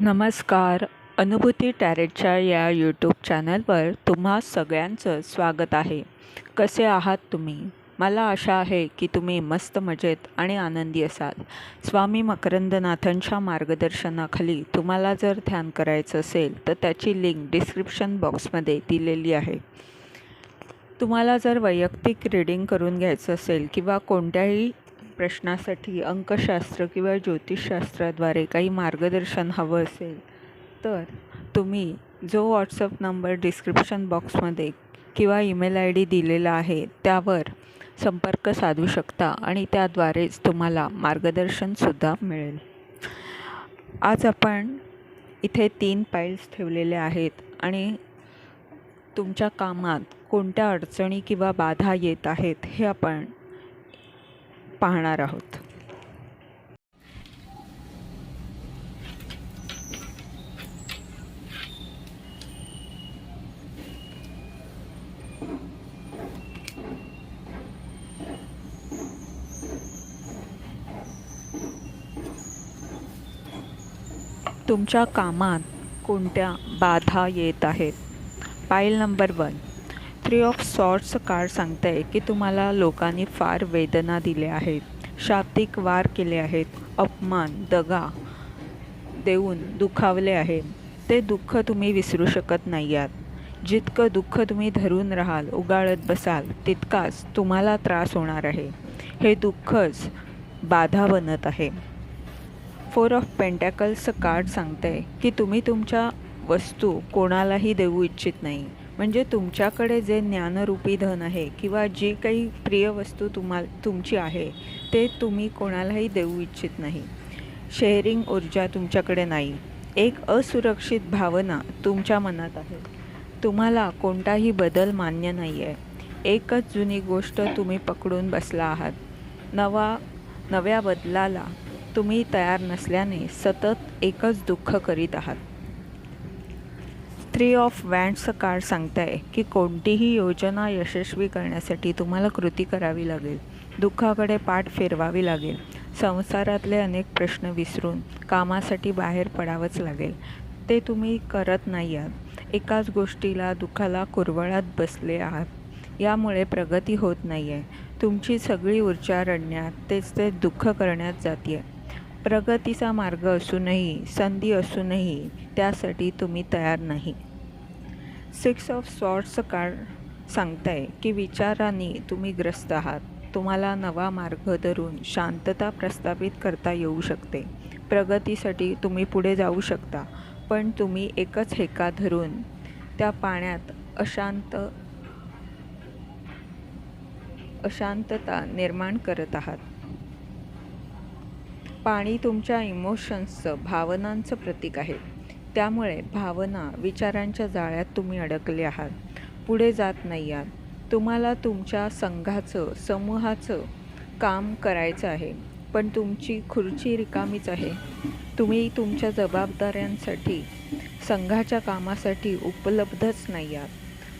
नमस्कार. अनुभूती टॅरेटच्या या यूट्यूब चॅनलवर तुम्हा सगळ्यांचं स्वागत आहे. कसे आहात तुम्ही? मला आशा आहे की तुम्ही मस्त मजेत आणि आनंदी असाल. स्वामी मकरंदनाथांच्या मार्गदर्शनाखाली तुम्हाला जर ध्यान करायचं असेल तर त्याची लिंक डिस्क्रिप्शन बॉक्समध्ये दिलेली आहे. तुम्हाला जर वैयक्तिक रीडिंग करून घ्यायचं असेल किंवा कोणत्याही प्रश्नासाठी अंकशास्त्र किंवा ज्योतिषशास्त्राद्वारे काही मार्गदर्शन हवं असेल तर तुम्ही जो व्हॉट्सअप नंबर डिस्क्रिप्शन बॉक्समध्ये किंवा ईमेल आय डी दिलेला आहे त्यावर संपर्क साधू शकता आणि त्याद्वारेच तुम्हाला मार्गदर्शनसुद्धा मिळेल. आज आपण इथे तीन पाईल्स ठेवलेले आहेत आणि तुमच्या कामात कोणत्या अडचणी किंवा बाधा येत आहेत हे आपण पाहणार आहोत. तुमच्या कामात कोणत्या बाधा येत आहेत? पाईल नंबर वन थ्री ऑफ सॉर्ट्सचं कार्ड सांगतं आहे की तुम्हाला लोकांनी फार वेदना दिल्या आहेत. शाब्दिक वार केले आहेत. अपमान दगा देऊन दुखावले आहे. ते दुःख तुम्ही विसरू शकत नाही आहात जितकं दुःख तुम्ही धरून राहाल उगाळत बसाल तितकाच तुम्हाला त्रास होणार आहे. हे दुःखच बाधा बनत आहे. फोर ऑफ पेंटॅकल्सचं कार्ड सांगतं आहे की तुम्ही तुमच्या वस्तू कोणालाही देऊ इच्छित नाही. म्हणजे तुमच्याकडे जे ज्ञानरूपी धन आहे किंवा जी काही प्रिय वस्तू तुम्हा तुमची आहे ते तुम्ही कोणालाही देऊ इच्छित नाही. शेअरिंग ऊर्जा तुमच्याकडे नाही. एक असुरक्षित भावना तुमच्या मनात आहे. तुम्हाला कोणताही बदल मान्य नाही आहे एकच जुनी गोष्ट तुम्ही पकडून बसला आहात. नवा नव्या बदलाला तुम्ही तयार नसल्याने सतत एकच दुःख करीत आहात. थ्री ऑफ वँड्सचं कार्ड सांगताय आहे की कोणतीही योजना यशस्वी करण्यासाठी तुम्हाला कृती करावी लागेल. दुःखाकडे पाठ फिरवावी लागेल. संसारातले अनेक प्रश्न विसरून कामासाठी बाहेर पडावंच लागेल. ते तुम्ही करत नाही आहात. एकाच गोष्टीला दुःखाला कुरवळात बसले आहात. यामुळे प्रगती होत नाही आहे तुमची सगळी ऊर्जा रडण्यात तेच ते दुःख करण्यात जाते आहे प्रगतीचा मार्ग असूनही संधी असूनही त्यासाठी तुम्ही तयार नाही. सिक्स ऑफ सॉर्ट्सचं कार्ड सांगताय की विचाराने तुम्ही ग्रस्त आहात. तुम्हाला नवा मार्ग धरून शांतता प्रस्थापित करता येऊ शकते. प्रगतीसाठी तुम्ही पुढे जाऊ शकता पण तुम्ही एकच हेका धरून त्या पाण्यात अशांत अशांतता निर्माण करत आहात. पाणी तुमच्या इमोशन्सचं भावनांचं प्रतीक आहे. त्यामुळे भावना विचारांच्या जाळ्यात तुम्ही अडकले आहात. पुढे जात नाही आहात. तुम्हाला तुमच्या संघाचं समूहाचं काम करायचं आहे. पण तुमची खुर्ची रिकामीच आहे. तुम्ही तुमच्या जबाबदाऱ्यांसाठी संघाच्या कामासाठी उपलब्धच नाही आहात.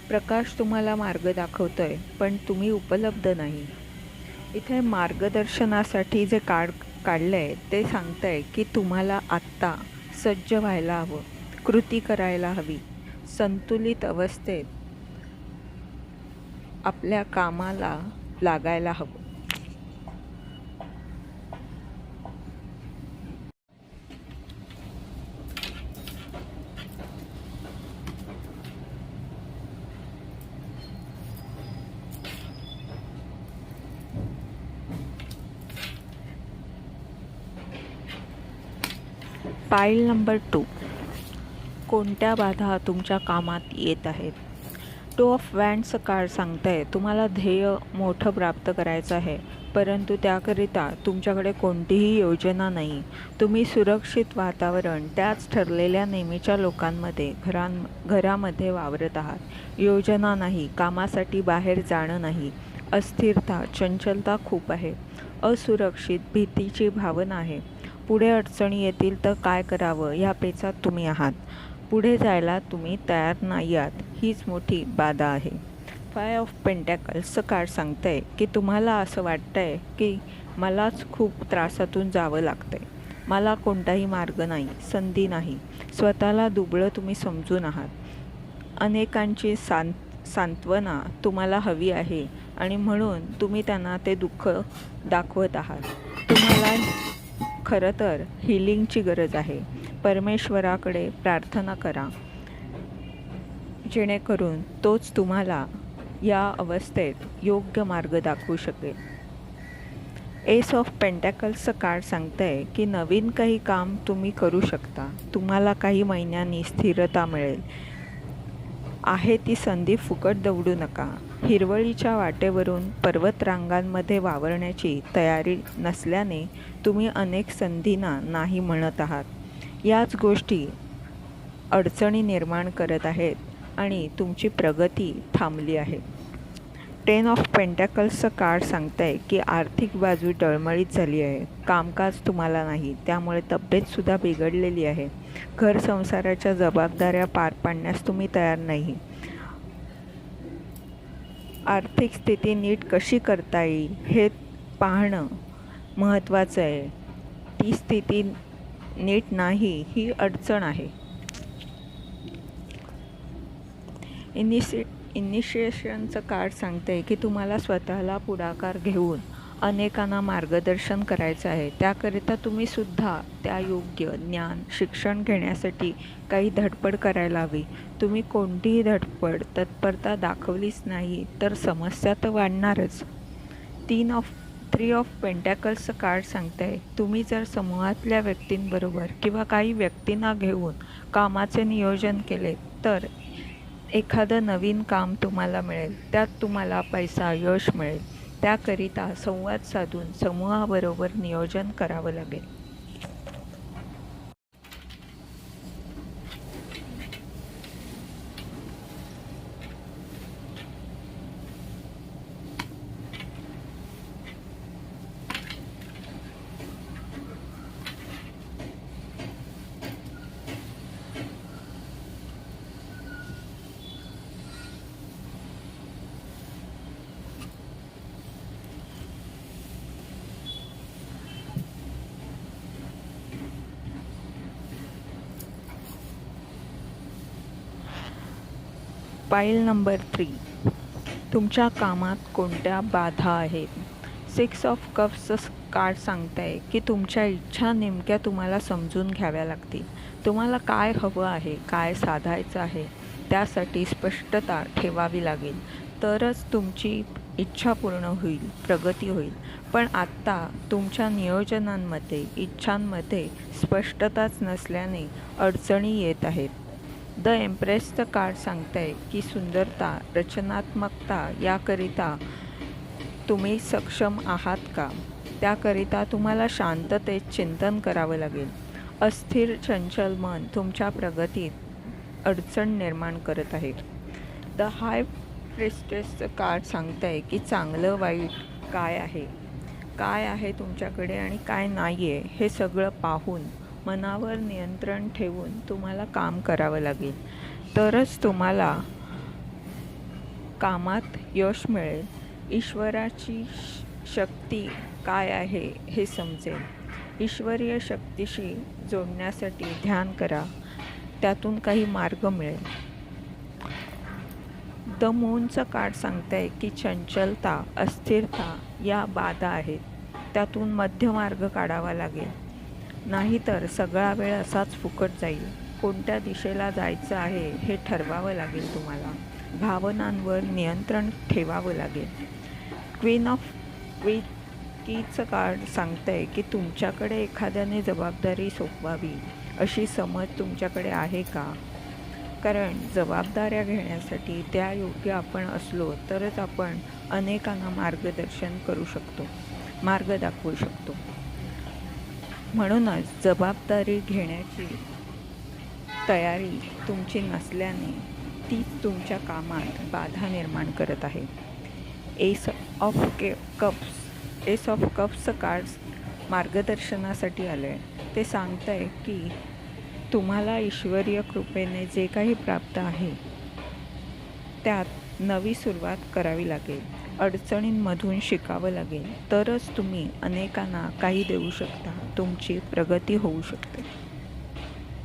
प्रकाश तुम्हाला मार्ग दाखवतो आहे पण तुम्ही उपलब्ध नाही. इथे मार्गदर्शनासाठी जे कार्ड काढलं आहे ते सांगतं आहे की तुम्हाला आत्ता सज्ज व्हायला हवं. कृती करायला हवी. संतुलित अवस्थेत आपल्या कामाला लागायला हवं. पाईल नंबर टू कोणत्या बाधा तुमच्या कामात येत आहेत? टू ऑफ वॅन्डचं कार्ड सांगतंय आहे तुम्हाला ध्येय मोठं प्राप्त करायचं आहे परंतु त्याकरिता तुमच्याकडे कोणतीही योजना नाही. तुम्ही सुरक्षित वातावरण त्याच ठरलेल्या नेहमीच्या लोकांमध्ये घरां घरामध्ये वावरत आहात. योजना नाही कामासाठी बाहेर जाणं नाही. अस्थिरता चंचलता खूप आहे. असुरक्षित भीतीची भावना आहे. पुढे अडचणी येतील तर काय करावं ह्या पेचात तुम्ही आहात. पुढे जायला तुम्ही तयार नाही आहात. हीच मोठी बाधा आहे. फाय ऑफ पेंटॅकल्सचं कार्ड सांगतं आहे की तुम्हाला असं वाटतं आहे की मलाच खूप त्रासातून जावं लागतं आहे मला कोणताही मार्ग नाही संधी नाही. स्वतःला दुबळं तुम्ही समजून आहात. अनेकांची सांत सांत्वना तुम्हाला हवी आहे. आणि म्हणून तुम्ही त्यांना ते दुःख दाखवत आहात. तुम्हाला खरं तर हिलिंगची गरज आहे. परमेश्वराकडे प्रार्थना करा. जेणेकरून तोच तुम्हाला या अवस्थेत योग्य मार्ग दाखवू शकेल. एस ऑफ पेंटॅकल्सचं कार्ड सांगतं आहे की नवीन काही काम तुम्ही करू शकता. तुम्हाला काही महिन्यांनी स्थिरता मिळेल. आहे ती संधी फुकट दवडू नका. हिरवळीच्या वाटेवरून पर्वतरांगांमध्ये वावरण्याची तयारी नसल्याने तुम्ही अनेक संधींना नाही म्हणत आहात. याच गोष्टी अडचणी निर्माण करत आहेत आणि तुमची प्रगती थांबली आहे. टेन ऑफ पेंटॅकल्सचं कार्ड सांगताय की आर्थिक बाजू डळमळीत झाली आहे. कामकाज तुम्हाला नाही त्यामुळे तब्येतसुद्धा बिघडलेली आहे. घर संसाराच्या जबाबदाऱ्या पार पाडण्यास तुम्ही तयार नाही. आर्थिक स्थिती नीट कशी करता येईल हे पाहणं महत्त्वाचं आहे. ती स्थिती नीट नाही ही अडचण आहे. इनिशि इनिशिएशनचं कार्ड सांगते की तुम्हाला स्वतःला पुढाकार घेऊन अनेकांना मार्गदर्शन करायचं आहे. त्याकरिता तुम्ही सुद्धा त्या योग्य ज्ञान शिक्षण घेण्यासाठी काही धडपड करायला हवी. तुम्ही कोणतीही धडपड तत्परता दाखवलीच नाही तर समस्या तर वाढणारच. तीन ऑफ थ्री ऑफ पेंटॅकल्सचं कार्ड सांगत आहे तुम्ही जर समूहातल्या व्यक्तींबरोबर किंवा काही व्यक्तींना घेऊन कामाचे नियोजन केले तर एखादं नवीन काम तुम्हाला मिळेल त्यात तुम्हाला पैसा यश मिळेल. त्याकरिता संवाद साधून समूहाबरोबर नियोजन करावं लागेल. पाईल नंबर थ्री तुमच्या कामात कोणत्या बाधा आहेत? सिक्स ऑफ कप्सचं कार्ड सांगताय की तुमच्या इच्छा नेमक्या तुम्हाला समजून घ्याव्या लागतील. तुम्हाला काय हवं आहे काय साधायचं आहे त्यासाठी स्पष्टता ठेवावी लागेल. तरच तुमची इच्छा पूर्ण होईल प्रगती होईल. पण आत्ता तुमच्या नियोजनांमध्ये इच्छांमध्ये स्पष्टताच नसल्याने अडचणी येत आहेत. द एम्प्रेसचं कार्ड सांगतंय आहे की सुंदरता रचनात्मकता याकरिता तुम्ही सक्षम आहात का? त्याकरिता तुम्हाला शांततेत चिंतन करावं लागेल. अस्थिर चंचल मन तुमच्या प्रगतीत अडचण निर्माण करत आहे. द हाय प्रेस्टेसचं कार्ड सांगतंय आहे की चांगलं वाईट काय आहे? काय आहे तुमच्याकडे आणि काय नाही आहे हे सगळं पाहून मनावर नियंत्रण ठेवून तुम्हाला काम करावं लागेल. तरच तुम्हाला कामात यश मिळेल. ईश्वराची शक्ती काय आहे हे समजेल. ईश्वरीय शक्तीशी जोडण्यासाठी ध्यान करा. त्यातून काही मार्ग मिळेल. द मूनचं कार्ड सांगतंय आहे की चंचलता अस्थिरता या बाधा आहेत. त्यातून मध्यमार्ग काढावा लागेल. नाहीतर सगळा वेळ असाच फुकट जाईल. कोणत्या दिशेला जायचं आहे हे ठरवावं लागेल तुम्हाला. भावनांवर नियंत्रण ठेवावं लागेल. क्वीन ऑफ क्वी कीचं कार्ड सांगतं आहे की तुमच्याकडे एखाद्याने जबाबदारी सोपवावी अशी समज तुमच्याकडे आहे का? कारण जबाबदाऱ्या घेण्यासाठी त्या योग्य आपण असलो तरच आपण अनेकांना मार्गदर्शन करू शकतो मार्ग दाखवू शकतो. म्हणूनच जबाबदारी घेण्याची तयारी तुमची नसल्याने तीच तुमच्या कामात बाधा निर्माण करत आहे. एस ऑफ के कप्स एस ऑफ कप्सचं कार्ड्स मार्गदर्शनासाठी आलं. आहे ते सांगतं आहे की तुम्हाला ईश्वरीय कृपेने जे काही प्राप्त आहे त्यात नवी सुरुवात करावी लागेल. अडचणींमधून शिकावं लागेल तरच तुम्ही अनेकांना काही देऊ शकता तुमची प्रगती होऊ शकते.